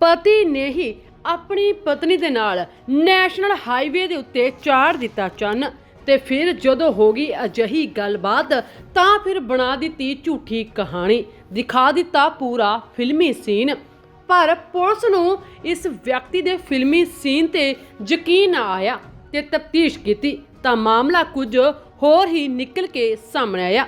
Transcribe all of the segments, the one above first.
ਪਤੀ ਨੇ ਹੀ ਆਪਣੀ ਪਤਨੀ ਦੇ ਨਾਲ ਨੈਸ਼ਨਲ ਹਾਈਵੇ ਦੇ ਉੱਤੇ ਚਾੜ ਦਿੱਤਾ ਚੰਨ ਤੇ ਫਿਰ ਜਦੋਂ ਹੋ ਗਈ ਅਜਹੀ ਗੱਲਬਾਤ, ਤਾਂ ਫਿਰ ਬਣਾ ਦਿੱਤੀ ਝੂਠੀ ਕਹਾਣੀ। ਦਿਖਾ ਦਿੱਤਾ ਪੂਰਾ ਫਿਲਮੀ ਸੀਨ। ਪਰ ਪੁਲਿਸ ਨੂੰ ਇਸ ਵਿਅਕਤੀ ਦੇ ਫਿਲਮੀ ਸੀਨ ਤੇ ਯਕੀਨ ਨਾ ਆਇਆ ਤੇ ਤਫਤੀਸ਼ ਕੀਤੀ ਤਾਂ ਮਾਮਲਾ ਕੁਝ ਹੋਰ ਹੀ ਨਿਕਲ ਕੇ ਸਾਹਮਣੇ ਆਇਆ।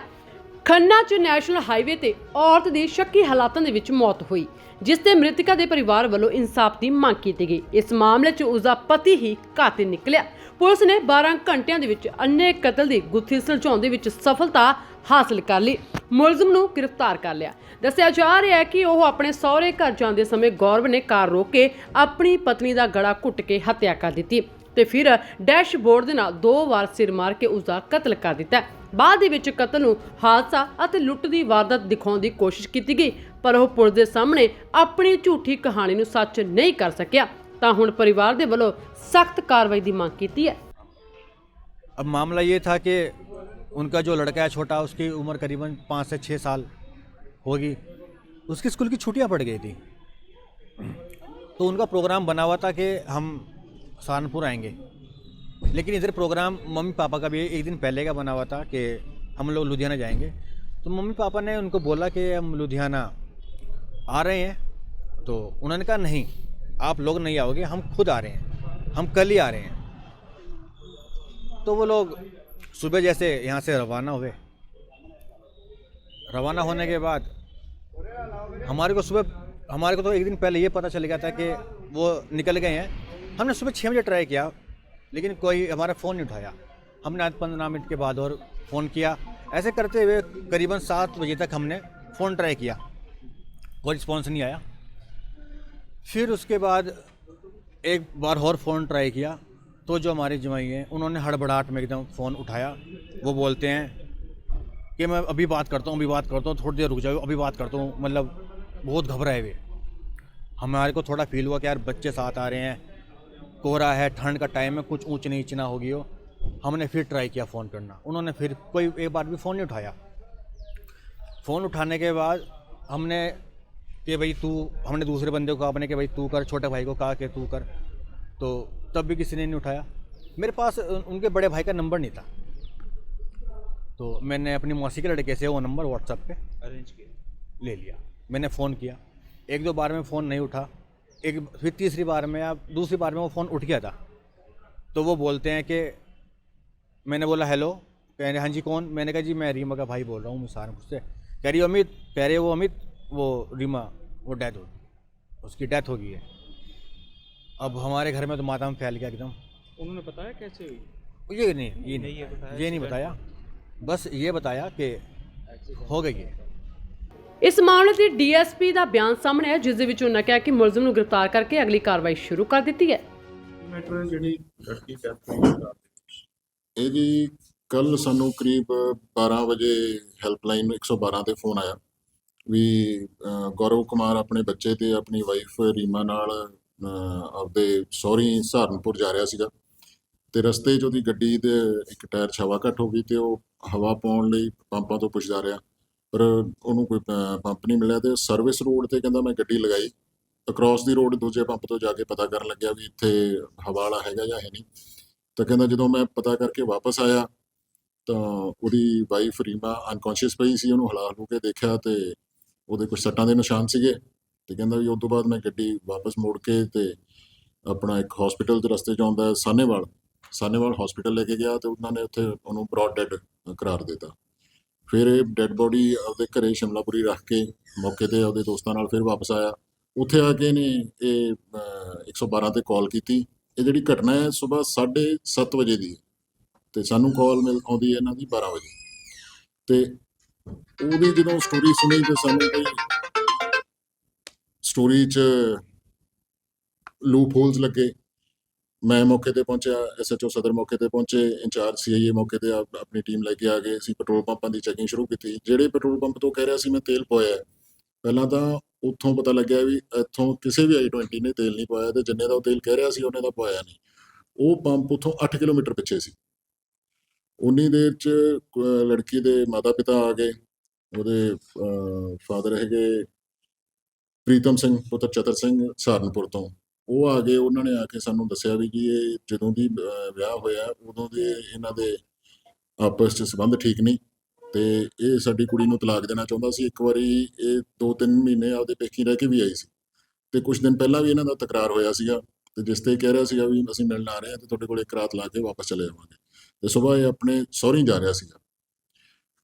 ਖੰਨਾ 'ਚ ਨੈਸ਼ਨਲ ਹਾਈਵੇ ਤੇ ਔਰਤ ਦੀ ਸ਼ੱਕੀ ਹਾਲਾਤਾਂ ਦੇ ਵਿੱਚ ਮੌਤ ਹੋਈ, ਜਿਸ ਤੇ ਮ੍ਰਿਤਕਾ ਦੇ ਪਰਿਵਾਰ ਵੱਲੋਂ ਇਨਸਾਫ ਦੀ ਮੰਗ ਕੀਤੀ ਗਈ। ਇਸ ਮਾਮਲੇ 'ਚ ਉਸ ਦਾ ਪਤੀ ਹੀ ਕਾਤਿਲ ਨਿਕਲਿਆ। ਪੁਲਿਸ ਨੇ 12 ਘੰਟਿਆਂ ਦੇ ਵਿੱਚ ਅੰਨੇ ਕਤਲ ਦੀ ਗੁੱਥੀ ਸੁਲਝਾਉਣ ਦੇ ਵਿੱਚ ਸਫਲਤਾ ਹਾਸਲ ਕਰ ਲਈ। ਮੁਲਜ਼ਮ ਨੂੰ ਗ੍ਰਿਫਤਾਰ ਕਰ ਲਿਆ। ਦੱਸਿਆ ਜਾ ਰਿਹਾ ਹੈ ਕਿ ਉਹ ਆਪਣੇ ਸਹੁਰੇ ਘਰ ਜਾਂਦੇ ਸਮੇਂ ਗੌਰਵ ਨੇ ਕਾਰ ਰੋਕ ਕੇ ਆਪਣੀ ਪਤਨੀ ਦਾ ਗਲਾ ਘੁੱਟ ਕੇ ਹੱਤਿਆ ਕਰ ਦਿੱਤੀ ਤੇ ਫਿਰ ਡੈਸ਼ਬੋਰਡ ਦੇ ਨਾਲ ਦੋ ਵਾਰ ਸਿਰ ਮਾਰ ਕੇ ਉਸ ਦਾ ਕਤਲ ਕਰ ਦਿੱਤਾ। ਬਾਅਦ ਦੇ ਵਿੱਚ ਕਤਲ ਨੂੰ ਹਾਦਸਾ ਅਤੇ ਲੁੱਟ ਦੀ ਵਾਰਦਾਤ ਦਿਖਾਉਣ ਦੀ ਕੋਸ਼ਿਸ਼ ਕੀਤੀ ਗਈ ਪਰ ਉਹ ਪੁਲਿਸ ਦੇ ਸਾਹਮਣੇ ਆਪਣੀ ਝੂਠੀ ਕਹਾਣੀ ਨੂੰ ਸੱਚ ਨਹੀਂ ਕਰ ਸਕਿਆ ਤਾਂ ਹੁਣ ਪਰਿਵਾਰ ਦੇ ਵੱਲੋਂ ਸਖਤ ਕਾਰਵਾਈ ਦੀ ਮੰਗ ਕੀਤੀ ਹੈ अब मामला ये था कि उनका जो लड़का है छोटा उसकी उम्र करीबन पाँच से छः साल होगी उसकी स्कूल की छुट्टियां पड़ गई थी तो उनका प्रोग्राम बना हुआ था कि हम सहारनपुर आएंगे लेकिन इधर प्रोग्राम मम्मी पापा का भी एक दिन पहले का बना हुआ था कि हम लोग लुधियाना जाएँगे। तो मम्मी पापा ने उनको बोला कि हम लुधियाना आ रहे हैं। तो उन्होंने कहा, नहीं, आप लोग नहीं आओगे, हम खुद आ रहे हैं। हम कल ही आ रहे हैं। तो वो लोग सुबह जैसे यहाँ से रवाना हुए। रवाना होने के बाद हमारे को सुबह, हमारे को तो एक दिन पहले ये पता चल गया था कि वो निकल गए हैं। हमने सुबह छः बजे ट्राई किया। लेकिन कोई हमारा फ़ोन नहीं उठाया। हमने आज पंद्रह मिनट के बाद और फ़ोन किया। ऐसे करते हुए करीबन सात बजे तक हमने फ़ोन ट्राई किया। कोई रिस्पॉन्स नहीं आया। फिर उसके बाद एक बार और फ़ोन ट्राई किया। तो जो हमारे जमाई हैं, उन्होंने हड़बड़ाहट में एकदम फ़ोन उठाया। वो बोलते हैं कि मैं अभी बात करता हूँ, अभी बात करता हूँ, थोड़ी देर रुक जाओ, अभी बात करता हूँ। मतलब बहुत घबराए हुए। हमारे को थोड़ा फील हुआ कि यार बच्चे साथ आ रहे हैं। कोहरा है ठंड का टाइम है कुछ ऊंच नीच ना होगी हो। हमने फिर ट्राई किया फ़ोन करना। उन्होंने फिर कोई एक बार भी फ़ोन नहीं उठाया। फ़ोन उठाने के बाद हमने कि भाई तू हमने दूसरे बंदे को कहा अपने कि भाई तू कर छोटे भाई को कहा कि तू कर। तो तब भी किसी ने नहीं उठाया। मेरे पास उनके बड़े भाई का नंबर नहीं था। तो मैंने अपनी मौसी के लड़के से वो नंबर व्हाट्सएप पे अरेंज किया। ले लिया। मैंने फ़ोन किया। एक दो बार में फ़ोन नहीं उठा। एक फिर तीसरी बार में या दूसरी बार में वो फ़ोन उठ गया था। तो वो बोलते हैं कि मैंने बोला हेलो। कह रहे हाँ जी कौन? मैंने कहा जी मैं रीमा का भाई बोल रहा हूँ सहारनपुर से कह रही अमित। कह रहे वो अमित वो रीमा वो डेथ हो उसकी डेथ हो गई है। अब हमारे घर में तो मातम फैल गया एकदम। उन्होंने बताया कैसे हुई? ये नहीं ये नहीं ये नहीं बताया। बस ये बताया कि हो गई है। ਇਸ ਮਾਮਲੇ ਤੇ ਡੀਐਸਪੀ ਦਾ ਬਿਆਨ ਸਾਹਮਣੇ ਹੈ ਜਿਸ ਦੇ ਵਿੱਚ ਉਹਨਾਂ ਕਿਹਾ ਕਿ ਮੁਲਜ਼ਮ ਨੂੰ ਗ੍ਰਿਫਤਾਰ ਕਰਕੇ ਅਗਲੀ ਕਾਰਵਾਈ ਸ਼ੁਰੂ ਕਰ ਦਿੱਤੀ ਹੈ। ਮੈਟਰ ਜਿਹੜੀ ਲੜਕੀ ਡੈਥ ਹੋਈ ਹੈ ਇਹ ਜੀ ਕੱਲ ਸਾਨੂੰ ਕਰੀਬ 12 ਵਜੇ ਹੈਲਪਲਾਈਨ 112 ਤੇ ਫੋਨ ਆਇਆ ਵੀ ਗੌਰਵ ਕੁਮਾਰ ਆਪਣੇ ਬੱਚੇ ਤੇ ਆਪਣੀ ਵਾਈਫ ਰੀਮਾ ਨਾਲ ਆਪਦੇ ਸਹੁਰੀ ਸਹਾਰਨਪੁਰ ਜਾ ਰਿਹਾ ਸੀਗਾ ਤੇ ਰਸਤੇ 'ਚ ਉਹਦੀ ਗੱਡੀ ਦੇ ਇੱਕ ਟਾਇਰ 'ਚ ਹਵਾ ਘੱਟ ਹੋ ਗਈ ਤੇ ਉਹ ਹਵਾ ਪਾਉਣ ਲਈ ਪੰਪਾਂ ਤੋਂ ਪੁੱਛਦਾ ਰਿਹਾ। ਪਰ ਉਹਨੂੰ ਕੋਈ ਪੰਪ ਨਹੀਂ ਮਿਲਿਆ ਤੇ ਸਰਵਿਸ ਰੋਡ ਤੇ ਕਹਿੰਦਾ ਮੈਂ ਗੱਡੀ ਲਗਾਈ। ਅਕ੍ਰੋਸ ਦੀ ਰੋਡ ਦੂਜੇ ਪੰਪ ਤੋਂ ਜਾ ਕੇ ਪਤਾ ਕਰਨ ਲੱਗਿਆ ਵੀ ਇੱਥੇ ਹਵਾਲਾ ਹੈਗਾ ਜਾਂ ਹੈ ਨਹੀਂ। ਤਾਂ ਕਹਿੰਦਾ ਜਦੋਂ ਮੈਂ ਪਤਾ ਕਰਕੇ ਵਾਪਸ ਆਇਆ ਤਾਂ ਉਹਦੀ ਵਾਈਫ ਰੀਮਾ ਅਨਕੌਂਸ਼ੀਅਸ ਪਈ ਸੀ, ਉਹਨੂੰ ਹਲਾਲ ਹੋ ਕੇ ਦੇਖਿਆ ਤੇ ਉਹਦੇ ਕੁਝ ਸੱਟਾਂ ਦੇ ਨਿਸ਼ਾਨ ਸੀਗੇ। ਤੇ ਕਹਿੰਦਾ ਵੀ ਉਸ ਤੋਂ ਬਾਅਦ ਮੈਂ ਗੱਡੀ ਵਾਪਸ ਮੋੜ ਕੇ ਤੇ ਆਪਣਾ ਇੱਕ ਹਸਪੀਟਲ ਦੇ ਰਸਤੇ 'ਚ ਆਉਂਦਾ ਸਾਨੇਵਾਲ ਸਾਨੇਵਾਲ ਹਸਪੀਟਲ ਲੈ ਕੇ ਗਿਆ ਤੇ ਉਹਨਾਂ ਨੇ ਉੱਥੇ ਉਹਨੂੰ ਬ੍ਰੌਡ ਡੈਡ ਕਰਾਰ ਦਿੱਤਾ। ਫਿਰ ਇਹ ਡੈੱਡ ਬੋਡੀ ਆਪਦੇ ਘਰੇ ਸ਼ਿਮਲਾਪੁਰੀ ਰੱਖ ਕੇ ਮੌਕੇ ਤੇ ਆਪਦੇ ਦੋਸਤਾਂ ਨਾਲ ਫਿਰ ਵਾਪਸ ਆਇਆ। ਉੱਥੇ ਆ ਕੇ ਨੇ ਇਹ ਅਹ, 112 ਤੇ ਕਾਲ ਕੀਤੀ। ਇਹ ਜਿਹੜੀ ਘਟਨਾ ਹੈ ਸਵੇਰ 7:30 ਵਜੇ ਦੀ ਹੈ। ਤੇ ਸਾਨੂੰ ਕਾਲ ਮਿਲ ਆਉਂਦੀ ਹੈ ਇਹਨਾਂ ਦੀ 12 ਵਜੇ। ਤੇ ਉਹਦੀ ਜਦੋਂ ਸਟੋਰੀ ਸੁਣੀ ਤੇ ਸਾਨੂੰ ਕੋਈ ਸਟੋਰੀ 'ਚ ਲੂਪ ਹੋਲਸ ਲੱਗੇ। ਮੈਂ ਮੌਕੇ ਤੇ ਪਹੁੰਚਿਆ ਐਸਐਚਓ ਸਦਰ ਮੌਕੇ ਤੇ ਪਹੁੰਚੇ ਇੰਚਾਰਜ ਸੀਆਈਏ ਮੌਕੇ ਤੇ ਆਪ- ਆਪਣੀ ਟੀਮ ਲੈ ਕੇ ਆ ਗਏ ਅਸੀਂ ਪੈਟਰੋਲ ਪੰਪਾਂ ਦੀ ਚੈਕਿੰਗ ਸ਼ੁਰੂ ਕੀਤੀ। ਜਿਹੜੇ ਪੈਟਰੋਲ ਪੰਪ ਤੋਂ ਕਹਿ ਰਿਹਾ ਸੀ ਮੈਂ ਤੇਲ ਪਵਾਇਆ ਹੈ, ਪਹਿਲਾਂ ਤਾਂ ਉੱਥੋਂ ਪਤਾ ਲੱਗਿਆ ਵੀ ਇੱਥੋਂ ਕਿਸੇ ਵੀ i20 ਨੇ ਤੇਲ ਨਹੀਂ ਪਾਇਆ ਤੇ ਜਿੰਨੇ ਦਾ ਉਹ ਤੇਲ ਕਹਿ ਰਿਹਾ ਸੀ ਉਹਨੇ ਦਾ ਪਾਇਆ ਨਹੀਂ। ਉਹ ਪੰਪ ਉੱਥੋਂ 8 ਕਿਲੋਮੀਟਰ ਪਿੱਛੇ ਸੀ। ਉਨੀ ਦੇਰ ਚ ਅਹ, ਲੜਕੀ ਦੇ ਮਾਤਾ ਪਿਤਾ ਆ ਗਏ ਉਹਦੇ ਫਾਦਰ ਹੈਗੇ ਪ੍ਰੀਤਮ ਸਿੰਘ ਪੁੱਤਰ ਚਤਰ ਸਿੰਘ ਸਹਾਰਨਪੁਰ ਤੋਂ। ਉਹ ਆ ਗਏ, ਉਹਨਾਂ ਨੇ ਆ ਕੇ ਸਾਨੂੰ ਦੱਸਿਆ ਵੀ ਜੀ ਇਹ ਜਦੋਂ ਦੀ ਵਿਆਹ ਹੋਇਆ, ਉਦੋਂ ਦੇ ਇਹਨਾਂ ਦੇ ਆਪਸ 'ਚ ਸੰਬੰਧ ਠੀਕ ਨਹੀਂ ਤੇ ਇਹ ਸਾਡੀ ਕੁੜੀ ਨੂੰ ਤਲਾਕ ਦੇਣਾ ਚਾਹੁੰਦਾ ਸੀ। ਇੱਕ ਵਾਰੀ ਇਹ 2-3 ਮਹੀਨੇ ਆਪਦੇ ਪੇਕੀ ਰਹਿ ਕੇ ਵੀ ਆਈ ਸੀ ਤੇ ਕੁਝ ਦਿਨ ਪਹਿਲਾਂ ਵੀ ਇਹਨਾਂ ਦਾ ਤਕਰਾਰ ਹੋਇਆ ਸੀਗਾ ਤੇ ਜਿਸ ਤੇ ਕਹਿ ਰਿਹਾ ਸੀਗਾ ਵੀ ਅਸੀਂ ਮਿਲਣ ਆ ਰਹੇ ਹਾਂ ਤੇ ਤੁਹਾਡੇ ਕੋਲ ਇੱਕ ਰਾਤ ਲਾ ਕੇ ਵਾਪਸ ਚਲੇ ਜਾਵਾਂਗੇ। ਤੇ ਸਵੇਰ ਇਹ ਆਪਣੇ ਸਹੁਰੀ ਜਾ ਰਿਹਾ ਸੀਗਾ।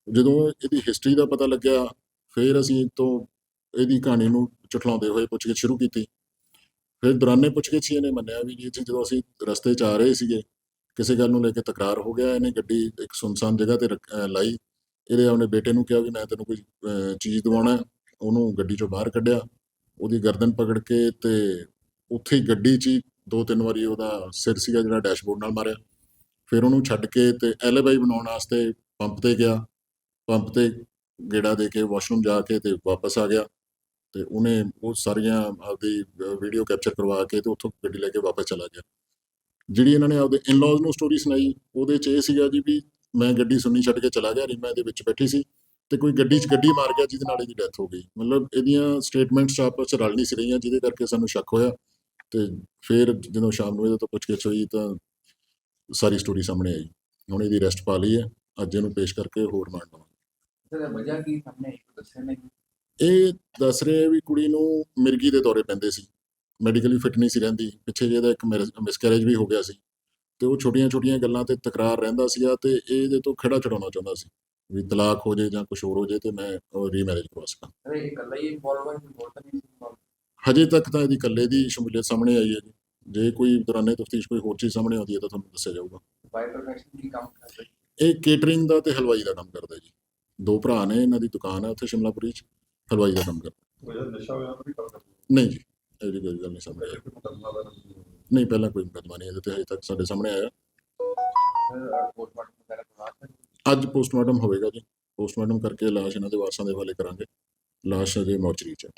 ਜਦੋਂ ਇਹਦੀ ਹਿਸਟਰੀ ਦਾ ਪਤਾ ਲੱਗਿਆ, ਫਿਰ ਅਸੀਂ ਇਹ ਤੋਂ, ਇਹਦੀ ਕਹਾਣੀ ਨੂੰ ਚੁਟਲਾਉਂਦੇ ਹੋਏ ਪੁੱਛਗਿੱਛ ਸ਼ੁਰੂ ਕੀਤੀ। ਫਿਰ ਦੌਰਾਨੇ ਪੁੱਛਗਿੱਛ 'ਚ ਇਹਨੇ, ਮੰਨਿਆ ਵੀ ਜੀ, ਜਦੋਂ ਅਸੀਂ ਰਸਤੇ 'ਚ ਆ ਰਹੇ ਸੀਗੇ, ਕਿਸੇ ਗੱਲ ਨੂੰ ਲੈ ਕੇ ਤਕਰਾਰ ਹੋ ਗਿਆ, ਇਹਨੇ ਗੱਡੀ ਇੱਕ ਸੁਨਸਾਨ ਜਗ੍ਹਾ ਤੇ ਰੱਖ- ਲਾਈ, ਇਹਦੇ ਆਪਣੇ ਬੇਟੇ ਨੂੰ ਕਿਹਾ ਵੀ ਮੈਂ ਤੈਨੂੰ ਕੋਈ ਚੀਜ਼ ਦਿਵਾਉਣਾ ਉਹਨੂੰ ਗੱਡੀ 'ਚੋਂ ਬਾਹਰ ਕੱਢਿਆ, ਉਹਦੀ ਗਰਦਨ ਪਕੜ ਕੇ ਤੇ ਉੱਥੇ ਹੀ ਗੱਡੀ 'ਚ ਹੀ ਦੋ ਤਿੰਨ ਵਾਰੀ ਉਹਦਾ ਸਿਰ ਸੀਗਾ ਜਿਹੜਾ ਡੈਸ਼ਬੋਰਡ ਨਾਲ ਮਾਰਿਆ, ਫਿਰ ਉਹਨੂੰ ਛੱਡ ਕੇ ਤੇ ਐਲਏਬਾਈ ਬਣਾਉਣ ਵਾਸਤੇ ਪੰਪ ਤੇ ਗਿਆ, ਪੰਪ ਤੇ ਗੇੜਾ ਦੇ ਕੇ, ਵਾਸ਼ਰੂਮ ਜਾ ਕੇ ਤੇ ਵਾਪਸ ਆ ਗਿਆ ਤੇ ਉਹਨੇ ਉਹ ਸਾਰੀਆਂ ਆਪਦੀ ਵੀਡੀਓ ਕੈਪਚਰ ਕਰਵਾ ਕੇ ਤੇ ਉੱਥੋਂ ਗੱਡੀ ਲੈ ਕੇ ਵਾਪਸ ਚਲਾ ਗਿਆ। ਜਿਹੜੀ ਇਹਨਾਂ ਨੇ ਆਪਦੇ ਇਨ-ਲॉज ਨੂੰ ਸਟੋਰੀ ਸੁਣਾਈ, ਉਹਦੇ 'ਚ ਇਹ ਸੀਗਾ ਜੀ ਵੀ ਮੈਂ ਗੱਡੀ ਸੁਣੀ ਛੱਡ ਕੇ ਚਲਾ ਗਿਆ, ਰੀਮਾ ਇਹਦੇ ਵਿੱਚ ਬੈਠੀ ਸੀ ਤੇ ਕੋਈ ਗੱਡੀ 'ਚ ਗੱਡੀ ਮਾਰ ਗਿਆ, ਜਿਹਦੇ ਨਾਲ ਇਹਦੀ ਡੈਥ ਹੋ ਗਈ। ਮਤਲਬ ਇਹਦੀਆਂ ਸਟੇਟਮੈਂਟਸ ਆਪਸ 'ਚ ਰਲ ਨਹੀਂ ਸੀ ਰਹੀਆਂ, ਜਿਹਦੇ ਕਰਕੇ ਸਾਨੂੰ ਸ਼ੱਕ ਹੋਇਆ ਤੇ ਫਿਰ ਜਦੋਂ ਸ਼ਾਮ ਨੂੰ ਇਹਦੇ ਤੋਂ ਪੁੱਛਗਿੱਛ ਹੋਈ ਤਾਂ ਸਾਰੀ ਸਟੋਰੀ ਸਾਹਮਣੇ ਆਈ। ਹੁਣ ਇਹਦੀ ਅਰੈਸਟ ਪਾ ਲਈ ਹੈ। ਅੱਜ ਇਹਨੂੰ ਪੇਸ਼ ਕਰਕੇ ਹੋਰ ਰਿਮਾਂਡ ਲਵਾਂਗੇ ਸਰ ਵਜ੍ਹਾ ਕੀ ਸਾਹਮਣੇ ਇੱਕ ਦੱਸਿਆ ਨਹੀਂ? ਇਹ ਦੱਸ ਰਹੇ ਆ ਵੀ ਕੁੜੀ ਨੂੰ ਮਿਰਗੀ ਦੇ ਦੌਰੇ ਪੈਂਦੇ ਸੀ। ਮੈਡੀਕਲੀ ਫਿਟ ਨਹੀਂ ਸੀ ਰਹਿੰਦੀ। ਪਿੱਛੇ ਜਿਹਦਾ ਇੱਕ ਮਿਸਕੈਰੇਜ ਵੀ ਹੋ ਗਿਆ ਸੀ। ਤੇ ਉਹ ਛੋਟੀਆਂ-ਛੋਟੀਆਂ ਗੱਲਾਂ ਤੇ ਤਕਰਾਰ ਰਹਿੰਦਾ ਸੀਗਾ ਤੇ ਇਹ ਇਹਦੇ ਤੋਂ ਖੜਾ ਛਡਾਉਣਾ ਚਾਹੁੰਦਾ ਸੀ ਵੀ ਤਲਾਕ ਹੋ ਜਾਏ ਜਾਂ ਕੁਝ ਹੋਰ ਹੋ ਜਾਏ ਤੇ ਮੈਂ ਰੀਮੈਰਿਜ ਕਰਵਾ ਸਕਾਂ। ਇਹ ਇਕੱਲਾ ਹੀ ਇਨਵੋਲਵ ਹੈ ਕੋਈ ਹੋਰ ਤਾਂ ਨਹੀਂ involved? ਹਜੇ ਤੱਕ ਤਾਂ ਇਹਦੀ ਇਕੱਲੇ ਦੀ ਸ਼ਮੂਲੀਅਤ ਸਾਹਮਣੇ ਆਈ ਹੈ ਜੀ। ਜੇ ਕੋਈ ਦੌਰਾਨੇ ਤਫਤੀਸ਼ ਕੋਈ ਹੋਰ ਚੀਜ਼ ਸਾਹਮਣੇ ਆਉਂਦੀ ਹੈ ਤਾਂ ਤੁਹਾਨੂੰ ਦੱਸਿਆ ਜਾਊਗਾ। ਬਾਈ ਪ੍ਰੋਫੈਸ਼ਨ ਕੀ ਕੰਮ ਕਰਦਾ? ਹੈ ਇਹ ਕੇਟਰਿੰਗ ਦਾ ਤੇ ਹਲਵਾਈ ਦਾ ਕੰਮ ਕਰਦਾ ਜੀ। ਦੋ ਭਰਾ ਨੇ ਇਹਨਾਂ ਦੀ ਦੁਕਾਨ ਹੈ ਉੱਥੇ ਸ਼ਿਮਲਾਪੁਰੀ 'ਚ। ਹਲਵਾਈ ਦਾ ਕੰਮ ਕਰਦਾ। ਨਸ਼ਾ ਹੋਇਆ ਵੀ ਕਰ ਨਹੀਂ ਜੀ, ਇਹੋ ਜਿਹੀ ਕੋਈ ਗੱਲ ਨਹੀਂ ਸਾਹਮਣੇ ਆਈ ਮੁਕਦਮਾ ਦਾ ਨਹੀਂ, ਪਹਿਲਾਂ ਕੋਈ ਮੁਕੱਦਮਾ ਨਹੀਂ ਇਹਦੇ ਤੇ ਹਜੇ ਤੱਕ ਸਾਡੇ ਸਾਹਮਣੇ ਆਇਆ। ਸਰ ਵਗੈਰਾ ਕਰਵਾ ਅੱਜ ਪੋਸਟਮਾਰਟਮ ਹੋਵੇਗਾ ਜੀ। ਪੋਸਟਮਾਰਟਮ ਕਰਕੇ ਲਾਸ਼ ਇਹਨਾਂ ਦੇ ਵਾਰਸਾਂ ਦੇ ਹਵਾਲੇ ਕਰਾਂਗੇ। ਲਾਸ਼ ਅਜੇ ਮੋਰਚਰੀ 'ਚ ਹੈ।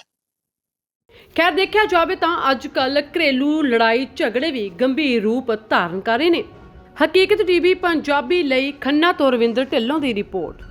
ਖੈਰ, ਦੇਖਿਆ ਜਾਵੇ ਤਾਂ ਅੱਜ ਕੱਲ ਘਰੇਲੂ ਲੜਾਈ ਝਗੜੇ ਵੀ ਗੰਭੀਰ ਰੂਪ ਧਾਰਨ ਕਰ ਰਹੇ ਨੇ। ਹਕੀਕਤ ਟੀਵੀ ਪੰਜਾਬੀ ਲਈ ਖੰਨਾ ਤੋਂ ਰਵਿੰਦਰ ਢਿੱਲੋਂ ਦੀ ਰਿਪੋਰਟ।